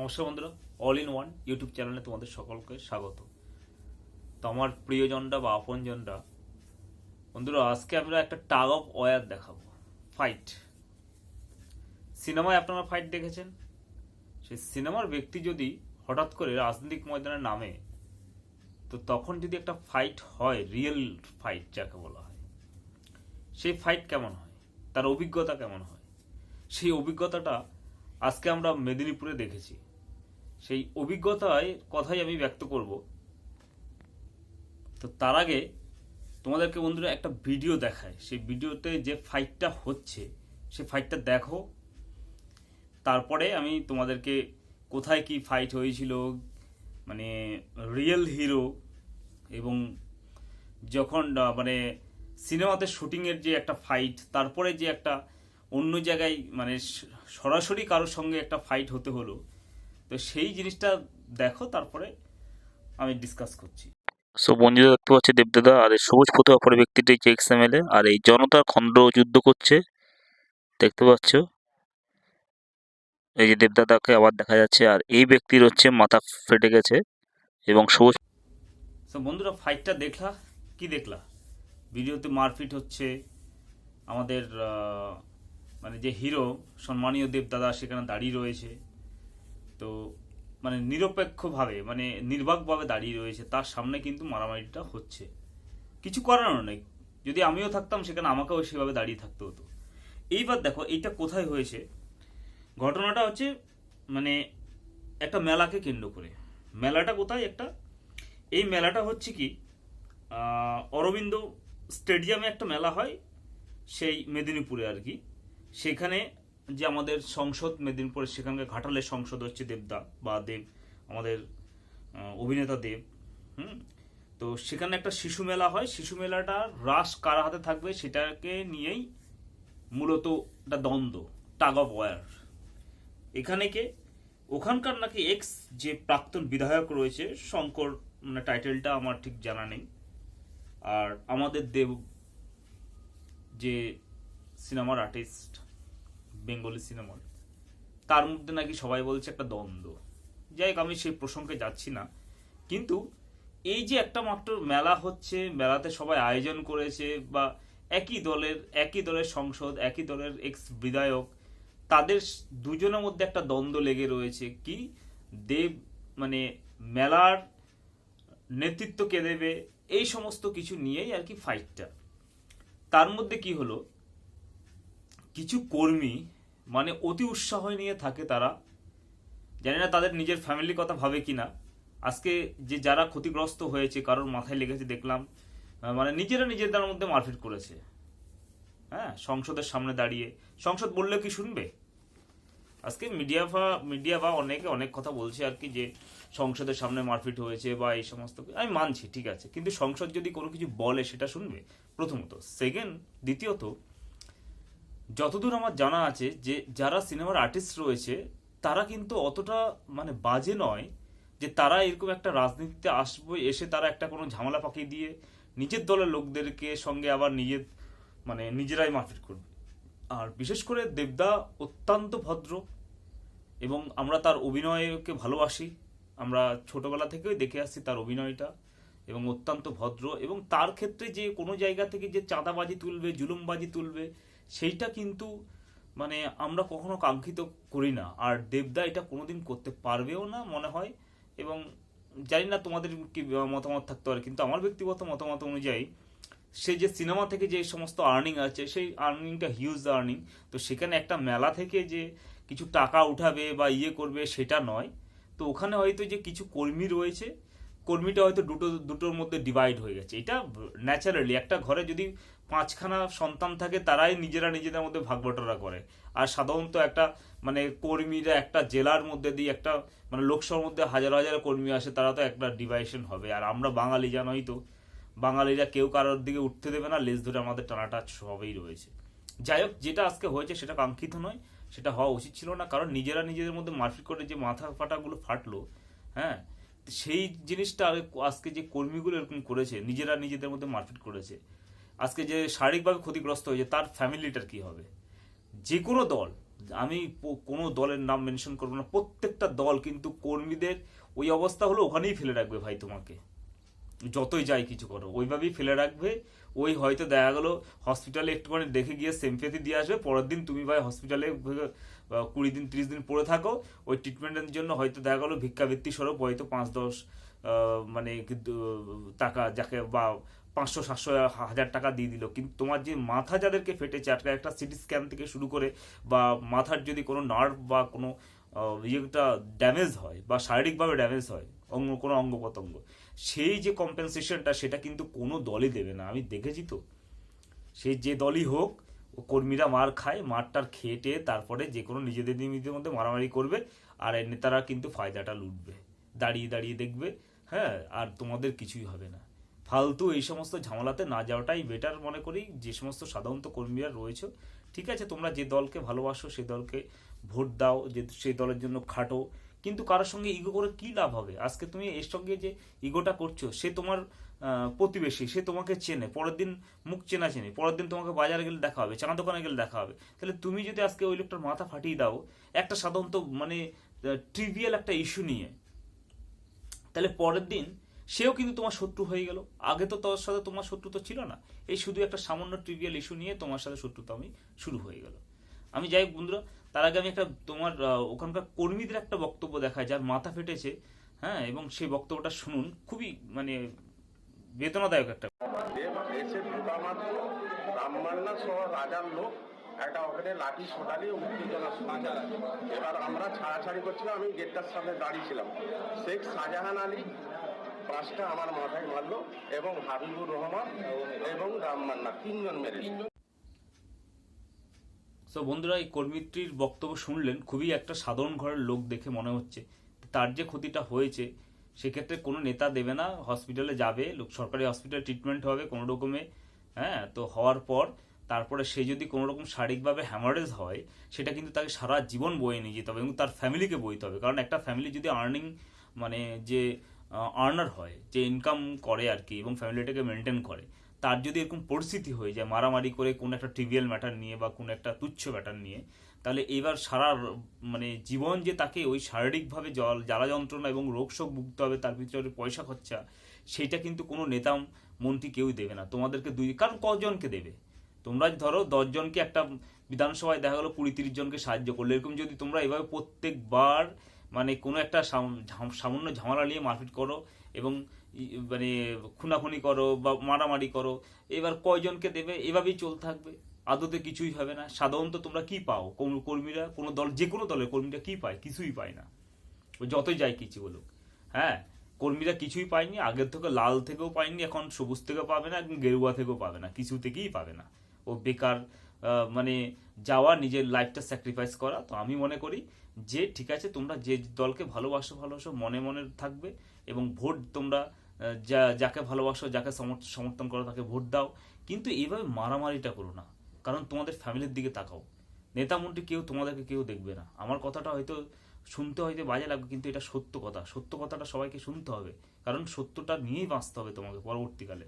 নমস্কার বন্ধুরা all in one YouTube চ্যানেলে তোমাদের সকলকে স্বাগত। তো আমার প্রিয়জনরা বা আপনজনরা, বন্ধুরা, আজকে আমরা একটা টাগ অফ ওয়ার দেখাবো ফাইট সিনেমায় আপনারা ফাইট দেখেছেন? সেই সিনেমার ব্যক্তি যদি হঠাৎ করে রাজনৈতিক ময়দানে নামে, তো তখন যদি একটা ফাইট হয় রিয়েল ফাইট যাকে বলা হয়, সেই ফাইট কেমন হয়? তার অভিজ্ঞতা কেমন হয়? সেই অভিজ্ঞতাটা আজকে আমরা মেদিনীপুরে দেখেছি। সেই অভিজ্ঞতায় কথাই আমি ব্যক্ত করব। তো তার আগে তোমাদেরকে বন্ধুরা একটা ভিডিও দেখায় সেই ভিডিওতে যে ফাইটটা হচ্ছে, সেই ফাইটটা দেখো। তারপরে আমি তোমাদেরকে কোথায় কি ফাইট হয়েছিল মানে রিয়েল হিরো এবং যখন মানে সিনেমাতে শুটিংয়ের যে একটা ফাইট তারপরে যে একটা অন্য জায়গায় মানে সরাসরি কারোর সঙ্গে একটা ফাইট হতে হলো তো সেই জিনিসটা দেখো তারপরে আমি ডিসকাস করছি। সো বন্ধুরা দেখতে পাচ্ছে দেবদাদা আর এই সবুজ ফতুয়া পরে ব্যক্তিটি এক্সএমএলএ আর এই জনতা খণ্ড যুদ্ধ করছে। দেখতে পাচ্ছ? এই যে দেবদাদাকে আবার দেখা যাচ্ছে আর এই ব্যক্তির হচ্ছে মাথা ফেটে গেছে এবং সবুজ সো বন্ধুরা ফাইটটা দেখলা? কি দেখলা? ভিডিওতে মারপিট হচ্ছে আমাদের মানে যে হিরো সম্মানীয় দেবদাদা সেখানে দাঁড়িয়ে রয়েছে। তো মানে নিরপেক্ষভাবে মানে নির্বাকভাবে দাঁড়িয়ে রয়েছে, তার সামনে কিন্তু মারামারিটা হচ্ছে। কিছু করারও নেই। যদি আমিও থাকতাম, সেখানে আমাকেও সেভাবে দাঁড়িয়ে থাকতে হতো। এইবার দেখো, এইটা কোথায় হয়েছে? ঘটনাটা হচ্ছে মানে একটা মেলাকে কেন্দ্র করে। মেলাটা কোথায়? একটা, এই মেলাটা হচ্ছে কি অরবিন্দ স্টেডিয়ামে একটা মেলা হয়, সেই মেদিনীপুরে আর কি। সেখানে যে আমাদের সংসদ মেদিনীপুরে সেখানকার ঘাটালের সংসদ হচ্ছে দেবদা বা দেব, আমাদের অভিনেতা দেব, হুম? তো সেখানে একটা শিশু মেলা হয়। শিশু মেলাটা রাস কার হাতে থাকবে সেটাকে নিয়েই মূলত একটা দ্বন্দ্ব টাগ অফ ওয়ার এখানে কে? ওখানকার নাকি এক্স যে প্রাক্তন বিধায়ক রয়েছে, শঙ্কর মানে টাইটেলটা আমার ঠিক জানা নেই। আর আমাদের দেব যে সিনেমার আর্টিস্ট বেঙ্গলি সিনেমার। তার মধ্যে নাকি সবাই বলছে একটা দ্বন্দ্ব। যাই হোক, আমি সেই প্রসঙ্গে যাচ্ছি না। কিন্তু এই যে একটা মাত্র মেলা হচ্ছে, মেলাতে সবাই আয়োজন করেছে বা একই দলের একই দলের সংসদ, একই দলের এক্স বিধায়ক তাদের দুজনের মধ্যে একটা দ্বন্দ্ব লেগে রয়েছে। কি? দেব মানে মেলার নেতৃত্ব কে দেবে? এই সমস্ত কিছু নিয়েই আর কি ফাইটটা তার মধ্যে কি হলো? কিছু কর্মী মানে অতি উৎসাহ নিয়ে থাকে তারা। জানি না তাদের নিজের ফ্যামিলির কথা ভাবে কি না আজকে যে যারা ক্ষতিগ্রস্ত হয়েছে, কারোর মাথায় লেগেছে দেখলাম মানে নিজেরা নিজেদের মধ্যে মারপিট করেছে। হ্যাঁ সংসদের সামনে দাঁড়িয়ে। সংসদ বললে কি শুনবে? আজকে মিডিয়া বা মিডিয়া বা অনেকে অনেক কথা বলছে আর কি যে, সংসদের সামনে মারপিট হয়েছে বা এই সমস্ত আমি মানছি, ঠিক আছে। কিন্তু সংসদ যদি কোনো কিছু বলে, সেটা শুনবে প্রথমত। সেকেন্ড দ্বিতীয়ত যতদূর আমার জানা আছে যে যারা সিনেমার আর্টিস্ট রয়েছে, তারা কিন্তু অতটা মানে বাজে নয় যে তারা এরকম একটা রাজনীতিতে আসবে, এসে তারা একটা কোনো ঝামেলা পাকিয়ে দিয়ে নিজের দলের লোকদেরকে সঙ্গে আবার নিজের মানে নিজেরাই মারপিট করবে। আর বিশেষ করে দেবদা অত্যন্ত ভদ্র এবং আমরা তার অভিনয়কে ভালোবাসি। আমরা ছোটবেলা থেকেই দেখে আসছি তার অভিনয়টা এবং অত্যন্ত ভদ্র এবং তার ক্ষেত্রে যে কোনো জায়গা থেকে যে চাঁদাবাজি তুলবে, জুলুমবাজি তুলবে সেইটা কিন্তু মানে আমরা কখনো কাঙ্ক্ষিত করি না। আর দেবদা এটা কোনোদিন করতে পারবেও না মনে হয়। এবং জানি না তোমাদের কি মতামত থাকতে পারে, কিন্তু আমার ব্যক্তিগত মতামত অনুযায়ী, সে যে সিনেমা থেকে যে সমস্ত আর্নিং আছে, সেই আর্নিংটা হিউজ আর্নিং তো সেখানে একটা মেলা থেকে যে কিছু টাকা উঠাবে বা ইয়ে করবে সেটা নয়। তো ওখানে হয়তো যে কিছু কর্মী রয়েছে কর্মীটা হয়তো দুটো, দুটোর মধ্যে ডিভাইড হয়ে গেছে। এটা ন্যাচারালি একটা ঘরে যদি পাঁচখানা সন্তান থাকে, তারাই নিজেরা নিজেদের মধ্যে ভাগ বটরা করে। আর সাধারণত একটা মানে কর্মীরা একটা জেলার মধ্যে দিয়ে একটা মানে লোকসভার মধ্যে হাজার হাজার কর্মী আসে, তারা তো একটা ডিভাইশন হবে। আর আমরা বাঙালি জানোই তো বাঙালিরা কেউ কারোর দিকে উঠতে দেবে না, লেজ ধরে আমাদের টানাটা সবেই রয়েছে। যাই হোক, যেটা আজকে হয়েছে সেটা কাঙ্ক্ষিত নয়, সেটা হওয়া উচিত ছিল না, কারণ নিজেরা নিজেদের মধ্যে মারপিট করে যে মাথা ফাটাগুলো ফাটলো হ্যাঁ সেই জিনিসটা আজকে যে কর্মীগুলো এরকম করেছে, নিজেরা নিজেদের মধ্যে মারপিট করেছে, আজকে যে শারীরিকভাবে ক্ষতিগ্রস্ত হয়েছে, তার ফ্যামিলিটার কি হবে? যে কোনো দল, আমি কোনো দলের নাম মেনশন করব না, প্রত্যেকটা দল কিন্তু কর্মীদের ওই অবস্থা হলো ওখানেই ফেলে রাখবে ভাই তোমাকে। যতই যাই কিছু করো, ওইভাবেই ফেলে রাখবে। ওই হয়তো দেখা গেলো হসপিটালে একটুখানি দেখে গিয়ে সেমপেথি দিয়ে আসবে, পরের দিন তুমি ভাই হসপিটালে কুড়ি দিন, ত্রিশ দিন পড়ে থাকো, ওই ট্রিটমেন্টের জন্য হয়তো দেখা গেলো ভিক্ষাবৃত্তি স্বরূপ হয়তো পাঁচ, দশ মানে টাকা যাকে বা পাঁচশো, সাতশো, হাজার টাকা দিয়ে দিল। কিন্তু তোমার যে মাথা যাদেরকে ফেটেছে, আজকে একটা সিটি স্ক্যান থেকে শুরু করে বা মাথার যদি কোনো নার্ভ বা কোনো ইয়েটা ড্যামেজ হয় বা শারীরিকভাবে ড্যামেজ হয়, অঙ্গ, কোনো অঙ্গ প্রত্যঙ্গ সেই যে কম্পেনসেশনটা সেটা কিন্তু কোনো দলই দেবে না। আমি দেখেছি তো। সেই যে দলই হোক কর্মীরা মার খায়, মারটার খেটে তারপরে যে কোনো নিজেদের নিজেদের মধ্যে মারামারি করবে, আর নেতারা কিন্তু ফায়দাটা লুটবে। দাঁড়িয়ে দাঁড়িয়ে দেখবে হ্যাঁ আর তোমাদের কিছুই হবে না। ফালতু এই সমস্ত ঝামেলাতে না যাওয়াটাই বেটার মনে করি। যে সমস্ত সাধারণত কর্মীরা রয়েছে, ঠিক আছে, তোমরা যে দলকে ভালোবাসো সেই দলকে ভোট দাও, যে সেই দলের জন্য খাটো, কিন্তু কারোর সঙ্গে ইগো করে কি লাভ হবে? আজকে তুমি এর সঙ্গে যে ইগোটা করছ, সে তোমার প্রতিবেশী, সে তোমাকে চেনে, পরের দিন মুখ চেনা চেনে, পরের দিন তোমাকে বাজারে গেলে দেখা হবে চানা দোকানে গেলে দেখা হবে। তাহলে তুমি যদি আজকে ওই লোকটার মাথা ফাটিয়ে দাও, একটা সাধারণত মানে ট্রিভিয়াল একটা ইস্যু নিয়ে, তাহলে পরের দিন সেও কিন্তু তোমার শত্রু হয়ে গেল। আগে তো তোর সাথে তোমার শত্রু তো ছিল না। এই শুধু একটা সামান্য ট্রিভিয়াল ইস্যু নিয়ে তোমার সাথে শত্রুতা আমি শুরু হয়ে গেল। আমি যাই বন্ধুরা, তার আগে আমি একটা তোমার ওখানকার কর্মীদের একটা বক্তব্য দেখায় যার মাথা ফেটেছে হ্যাঁ এবং সেই বক্তব্যটা শুনুন। খুবই মানে বেদনাদায়ক একটা রাজার লোক একটা ওখানে লাঠি সোটালি উত্তেজনা শুরু করে। এবার আমরা ছাড়াছাড়ি করছিলাম, আমি গেটটার সামনে দাঁড়িয়েছিলাম শেখ শাহজাহান আলী পাঁচটা আমার মাথায় মারলো এবং হাবিবুর রহমান এবং রামমান্না তিনজন মেরে সো বন্ধুরা, এই কর্মীটির বক্তব্য শুনলেন, খুবই একটা সাধারণ ঘরের লোক দেখে মনে হচ্ছে। তার যে ক্ষতিটা হয়েছে, সেক্ষেত্রে কোনো নেতা দেবে না, হসপিটালে যাবে, লোক সরকারি হসপিটালে ট্রিটমেন্ট হবে কোনো রকমে হ্যাঁ তো হওয়ার পর তারপরে সে যদি কোনো রকম শারীরিকভাবে হ্যামারেজ হয়, সেটা কিন্তু তাকে সারা জীবন বয়ে নিয়ে যেতে হবে এবং তার ফ্যামিলিকে বইতে হবে। কারণ একটা ফ্যামিলি যদি আর্নিং মানে যে আর্নার হয়, যে ইনকাম করে আর কি এবং ফ্যামিলিটাকে মেনটেন করে, তার যদি এরকম পরিস্থিতি হয়ে যায়, মারামারি করে কোনো একটা ট্রিভিয়াল ম্যাটার নিয়ে বা কোনো একটা তুচ্ছ ম্যাটার নিয়ে, তাহলে এবার সারা মানে জীবন যে তাকে ওই শারীরিকভাবে জল, জ্বালা যন্ত্রণা এবং রোগ শোক ভুগতে হবে, তার ভিতরে পয়সা খরচা, সেইটা কিন্তু কোনো নেতা মন্ত্রী কেউই দেবে না। তোমাদেরকে দুই, কারণ কজনকে দেবে? তোমরা ধরো দশজনকে একটা বিধানসভায় দেখা গেলো কুড়ি তিরিশ জনকে সাহায্য করলে, এরকম যদি তোমরা এভাবে প্রত্যেকবার মানে কোনো একটা সাম- সামান্য ঝামেলা নিয়ে মারপিট করো এবং মানে খুনাখুনি করো বা মারামারি করো। এবার কয়জনকে দেবে? এভাবেই চলতে থাকবে। আদতে কিছুই হবে না। সাধারণত তোমরা কি পাও? কর্মীরা? কোনো দল যে কোনো দলের কর্মীরা কি পায়? কিছুই পায় না। ও যতই যাই কিছু বলুক। হ্যাঁ? কর্মীরা কিছুই পায়নি। আগের থেকে লাল থেকেও পায়নি। এখন সবুজ থেকেও পাবে না এবং গেরুয়া থেকেও পাবে না। কিছু থেকেই পাবে না। ও বেকার মানে যাওয়া, নিজের লাইফটা স্যাক্রিফাইস করা। তো আমি মনে করি যে ঠিক আছে, তোমরা যে দলকে ভালোবাসো ভালোবাসো, মনে মনে থাকবে এবং ভোট তোমরা যা, যাকে ভালোবাসো, যাকে সমর্থ- সমর্থন করো তাকে ভোট দাও। কিন্তু এইভাবে মারামারিটা করো না, কারণ তোমাদের ফ্যামিলির দিকে তাকাও। নেতা মন্ত্রী কেউ তোমাদেরকে কেউ দেখবে না। আমার কথাটা হয়তো শুনতে হয়তো বাজে লাগবে, কিন্তু এটা সত্য কথা। সত্য কথাটা সবাইকে শুনতে হবে, কারণ সত্যটা নিয়েই বাঁচতে হবে তোমাকে পরবর্তীকালে।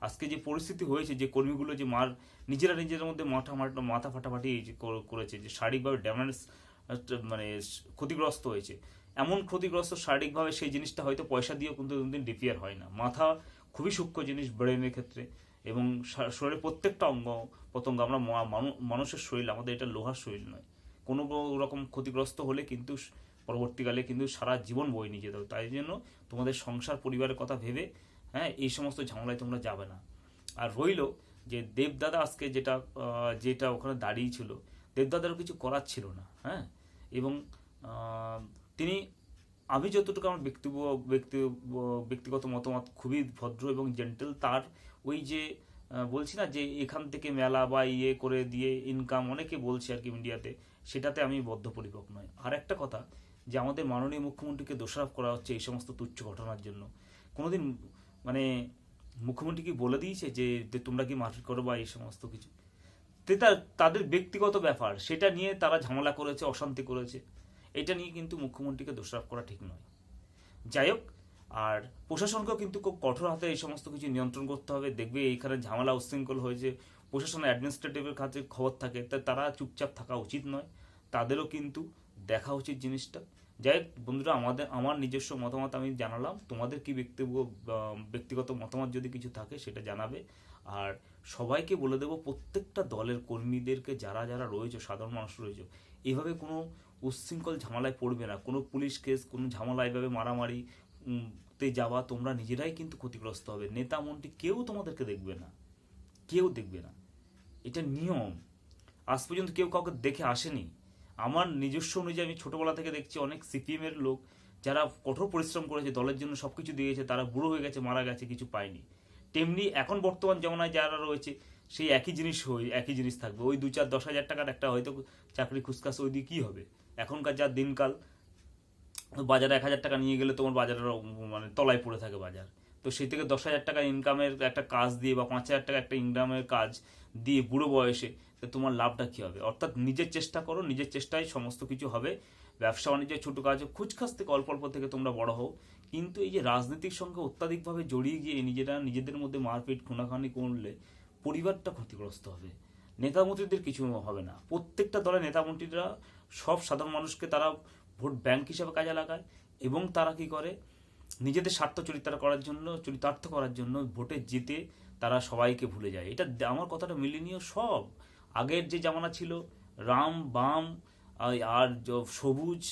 আজকে যে পরিস্থিতি হয়েছে, যে কর্মীগুলো যে মার, নিজেরা নিজেদের মধ্যে মাথা মাথা ফাটাফাটি করেছে, যে শারীরিকভাবে ড্যামেজ মানে ক্ষতিগ্রস্ত হয়েছে। এমন ক্ষতিগ্রস্ত শারীরিকভাবে সেই জিনিসটা হয়তো পয়সা দিয়েও কিন্তু কোনোদিন রিপেয়ার হয় না। মাথা খুবই সূক্ষ্ম জিনিস ব্রেনের ক্ষেত্রে এবং শরীরের প্রত্যেকটা অঙ্গ প্রত্যঙ্গ আমরা মানু- মানুষের শরীর, আমাদের এটা লোহার শরীর নয়। কোনো রকম ক্ষতিগ্রস্ত হলে কিন্তু পরবর্তীকালে কিন্তু সারা জীবন বই নিয়ে যেতে হবে। তাই জন্য তোমাদের সংসার, পরিবারের কথা ভেবে হ্যাঁ এই সমস্ত ঝামেলায় তোমরা যাবে না। আর রইল যে দেবদাদা আজকে যেটা যেটা ওখানে দাঁড়িয়ে ছিল দেবদাদারও কিছু করার ছিল না হ্যাঁ? এবং তিনি, আমি যতটুকু আমার ব্যক্তিব, ব্যক্তি, ব্যক্তিগত মতামত খুবই ভদ্র এবং জেন্টেল তার ওই যে বলছি না যে এখান থেকে মেলা বা ইয়ে করে দিয়ে ইনকাম অনেকে বলছে আর কি মিডিয়াতে, সেটাতে আমি বদ্ধপরিপক নয় আর একটা কথা, যে আমাদের মাননীয় মুখ্যমন্ত্রীকে দোষারোপ করা হচ্ছে এই সমস্ত তুচ্ছ ঘটনার জন্য। কোনোদিন মানে মুখ্যমন্ত্রী কি বলে দিয়েছে যে তোমরা কি মারপিট করো বা এই সমস্ত কিছু? তাদের ব্যক্তিগত ব্যাপার, সেটা নিয়ে তারা ঝামেলা করেছে, অশান্তি করেছে। এটা নিয়ে কিন্তু মুখ্যমন্ত্রীকে দোষারোপ করা ঠিক নয়। যাই হোক, আর প্রশাসনকেও কিন্তু খুব কঠোর হাতে এই সমস্ত কিছু নিয়ন্ত্রণ করতে হবে। দেখবে এইখানে ঝামেলা উচ্ছৃঙ্খল হয়েছে প্রশাসন অ্যাডমিনিস্ট্রেটিভের কাছে খবর থাকে, তা তারা চুপচাপ থাকা উচিত নয়। তাদেরও কিন্তু দেখা উচিত জিনিসটা। যাই হোক, বন্ধুরা, আমাদের, আমার নিজস্ব মতামত আমি জানালাম। তোমাদের কি ব্যক্তিগত ব্যক্তিগত মতামত যদি কিছু থাকে সেটা জানাবে। আর সবাইকে বলে দেবো, প্রত্যেকটা দলের কর্মীদেরকে যারা যারা রয়েছে, সাধারণ মানুষ রয়েছে, এভাবে কোনো উচ্ছৃঙ্খল ঝামেলায় পড়বে না। কোনো পুলিশ কেস, কোনো ঝামেলা এভাবে মারামারি তে যাওয়া, তোমরা নিজেরাই কিন্তু ক্ষতিগ্রস্ত হবে। নেতা মন্ত্রী কেউ তোমাদেরকে দেখবে না। কেউ দেখবে না। এটা নিয়ম। আজ পর্যন্ত কেউ কাউকে দেখে আসেনি। আমার নিজস্ব অনুযায়ী আমি ছোটবেলা থেকে দেখছি অনেক সিপিএম এর লোক, যারা কঠোর পরিশ্রম করেছে, দলের জন্য সবকিছু দিয়েছে, তারা বুড়ো হয়ে গেছে, মারা গেছে, কিছু পায়নি। তেমনি এখন বর্তমান জমানায় যারা রয়েছে, সেই একই জিনিস হয়ে, একই জিনিস থাকবে। ওই দু চার দশ হাজার টাকার একটা হয়তো চাকরি খুচকাস ওই দিয়ে কী হবে? এখনকার যা দিনকাল, বাজারে এক হাজার টাকা নিয়ে গেলে তোমার বাজারের মানে তলায় পড়ে থাকে বাজার। তো সেই থেকে দশ হাজার টাকা ইনকামের একটা কাজ দিয়ে বা পাঁচ হাজার টাকা একটা ইনকামের কাজ দিয়ে বুড়ো বয়সে, তো তোমার লাভটা কী হবে? অর্থাৎ নিজের চেষ্টা করো, নিজের চেষ্টায় সমস্ত কিছু হবে। ব্যবসা বাণিজ্য ছোটো কাজ খুচখাস থেকে অল্প অল্প থেকে তোমরা বড় হও। কিন্তু এই যে রাজনৈতিক সঙ্গে অত্যাধিকভাবে জড়িয়ে গিয়ে নিজেরা নিজেদের মধ্যে মারপিট, খুনাখানি করলে পরিবারটা ক্ষতিগ্রস্ত হবে। নেতামন্ত্রীদের কিছু হবে না। প্রত্যেকটা দলের নেতামন্ত্রীরা সব সাধারণ মানুষকে তারা ভোট ব্যাংক হিসাবে কাজে লাগায় এবং তারা কি করে? নিজেদের স্বার্থ চরিত্র করার জন্য, চরিতার্থ করার জন্য ভোটে জিতে তারা সবাইকে ভুলে যায়। এটা আমার কথাটা মিলিনিও সব। আগের যে জামানা ছিল, রাম, বাম আর সবুজ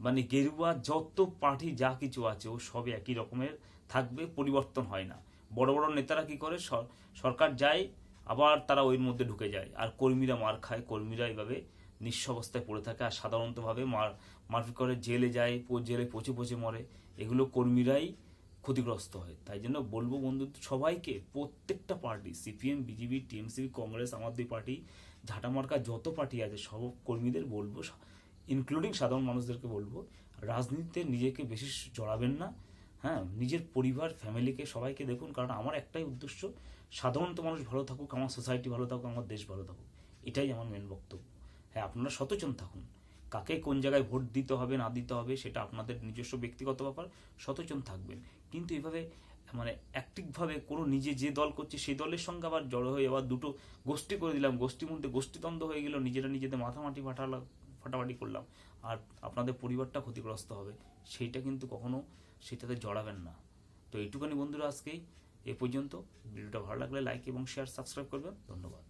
মানে গেরুয়া যত পার্টি যা কিছু আছে, ও সব একই রকমের থাকবে, পরিবর্তন হয় না। বড় বড় নেতারা কি করে? সর- সরকার যায়, আবার তারা ওই মধ্যে ঢুকে যায়। আর কর্মীরা মার খায়, কর্মীরা এইভাবে নিঃস্ব অবস্থায় পড়ে থাকে। আর সাধারণতভাবে মার, মারপিট করে, জেলে যায় জেলে পচে পচে মরে। এগুলো কর্মীরাই ক্ষতিগ্রস্ত হয়। তাই জন্য বলব বন্ধু, সবাইকে, প্রত্যেকটা party, CPM, BJP, TMC, Congress আমার দুই পার্টি ঝাঁটামার্কা যত পার্টি আছে, সব কর্মীদের বলব ইনক্লুডিং সাধারণ মানুষদেরকে বলব, রাজনীতিতে নিজেকে বেশি জড়াবেন না হ্যাঁ নিজের পরিবার ফ্যামিলিকে সবাইকে দেখুন, কারণ আমার একটাই উদ্দেশ্য, সাধারণত মানুষ ভালো থাকুক, আমার সোসাইটি ভালো থাকুক, আমার দেশ ভালো থাকুক, এটাই আমার মেন বক্তব্য। হ্যাঁ আপনারা সচেতন থাকুন, কাকে কোন জায়গায় ভোট দিতে হবে, না দিতে হবে, সেটা আপনাদের নিজস্ব ব্যক্তিগত ব্যাপার, সচেতন থাকবেন। কিন্তু এভাবে মানে অ্যাক্টিভভাবে কোনো নিজে যে দল করছে, সেই দলের সঙ্গে আবার জড়ো হয়ে আবার দুটো গোষ্ঠী করে দিলাম, গোষ্ঠীর মধ্যে গোষ্ঠীদ্বন্দ্ব হয়ে গেল, নিজেরা নিজেদের মাথামাটি ফাটালাম ফাটাফাটি করলাম। আর আপনাদের পরিবারটা ক্ষতিগ্রস্ত হবে। সেইটা কিন্তু কখনো সেটাতে জড়াবেন না। তো এইটুকানি বন্ধুরা আজকেই এ পর্যন্ত। ভিডিওটা ভালো লাগলে লাইক এবং শেয়ার সাবস্ক্রাইব করবেন। ধন্যবাদ।